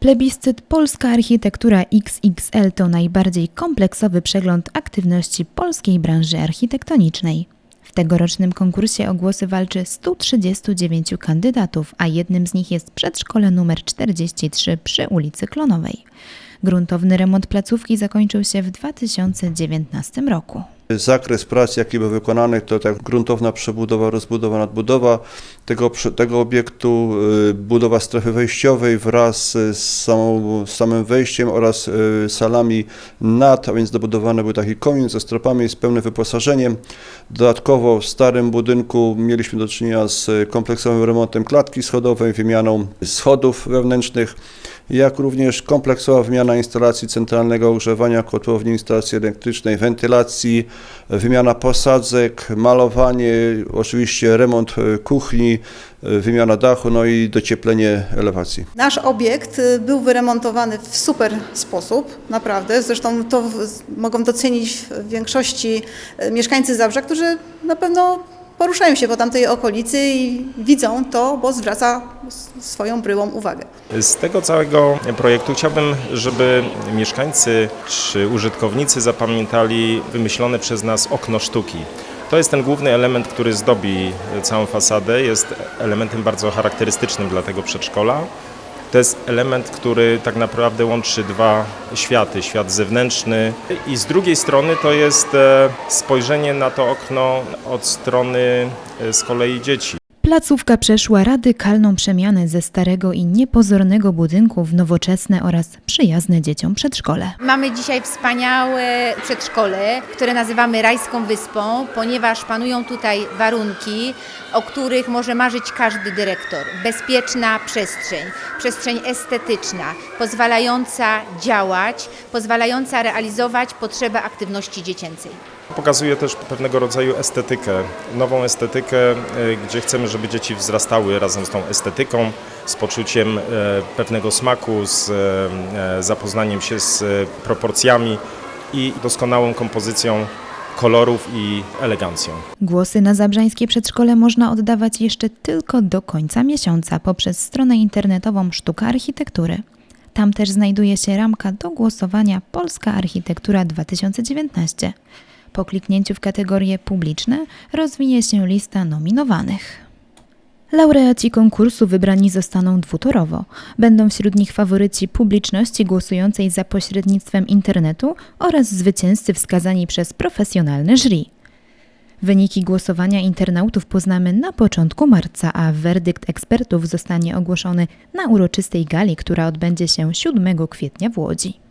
Plebiscyt Polska Architektura XXL to najbardziej kompleksowy przegląd aktywności polskiej branży architektonicznej. W tegorocznym konkursie o głosy walczy 139 kandydatów, a jednym z nich jest przedszkole numer 43 przy ulicy Klonowej. Gruntowny remont placówki zakończył się w 2019 roku. Zakres prac, jaki był wykonany, to tak gruntowna przebudowa, rozbudowa, nadbudowa tego, tego obiektu, y, budowa strefy wejściowej wraz z, samą, z samym wejściem oraz y, salami nad, a więc dobudowany był taki komin ze stropami z pełnym wyposażeniem. Dodatkowo w starym budynku mieliśmy do czynienia z kompleksowym remontem klatki schodowej, wymianą schodów wewnętrznych, jak również kompleksowa wymiana instalacji centralnego ogrzewania, kotłowni instalacji elektrycznej, wentylacji, wymiana posadzek, malowanie, oczywiście remont e, kuchni, e, wymiana dachu, no i docieplenie elewacji. Nasz obiekt y, był wyremontowany w super sposób, naprawdę. Zresztą to mogą docenić w większości mieszkańcy Zabrza, którzy na pewno poruszają się po tamtej okolicy i widzą to, bo zwraca swoją bryłą uwagę. Z tego całego projektu chciałbym, żeby mieszkańcy czy użytkownicy zapamiętali wymyślone przez nas okno sztuki. To jest ten główny element, który zdobi całą fasadę, jest elementem bardzo charakterystycznym dla tego przedszkola. To jest element, który tak naprawdę łączy dwa światy, świat zewnętrzny i z drugiej strony to jest e, spojrzenie na to okno od strony e, z kolei dzieci. Placówka przeszła radykalną przemianę ze starego i niepozornego budynku w nowoczesne oraz przyjazne dzieciom przedszkole. Mamy dzisiaj wspaniałe przedszkole, które nazywamy Rajską Wyspą, ponieważ panują tutaj warunki, o których może marzyć każdy dyrektor. Bezpieczna przestrzeń, przestrzeń estetyczna, pozwalająca działać, pozwalająca realizować potrzeby aktywności dziecięcej. Pokazuje też pewnego rodzaju estetykę, nową estetykę, e, gdzie chcemy, żeby dzieci wzrastały razem z tą estetyką, z poczuciem e, pewnego smaku, z e, zapoznaniem się z e, proporcjami i doskonałą kompozycją kolorów i elegancją. Głosy na zabrzańskie przedszkole można oddawać jeszcze tylko do końca miesiąca poprzez stronę internetową Sztuka Architektury. Tam też znajduje się ramka do głosowania Polska Architektura 2019. Po kliknięciu w kategorie publiczne rozwinie się lista nominowanych. Laureaci konkursu wybrani zostaną dwutorowo. Będą wśród nich faworyci publiczności głosującej za pośrednictwem internetu oraz zwycięzcy wskazani przez profesjonalne jury. Wyniki głosowania internautów poznamy na początku marca, a werdykt ekspertów zostanie ogłoszony na uroczystej gali, która odbędzie się 7 kwietnia w Łodzi.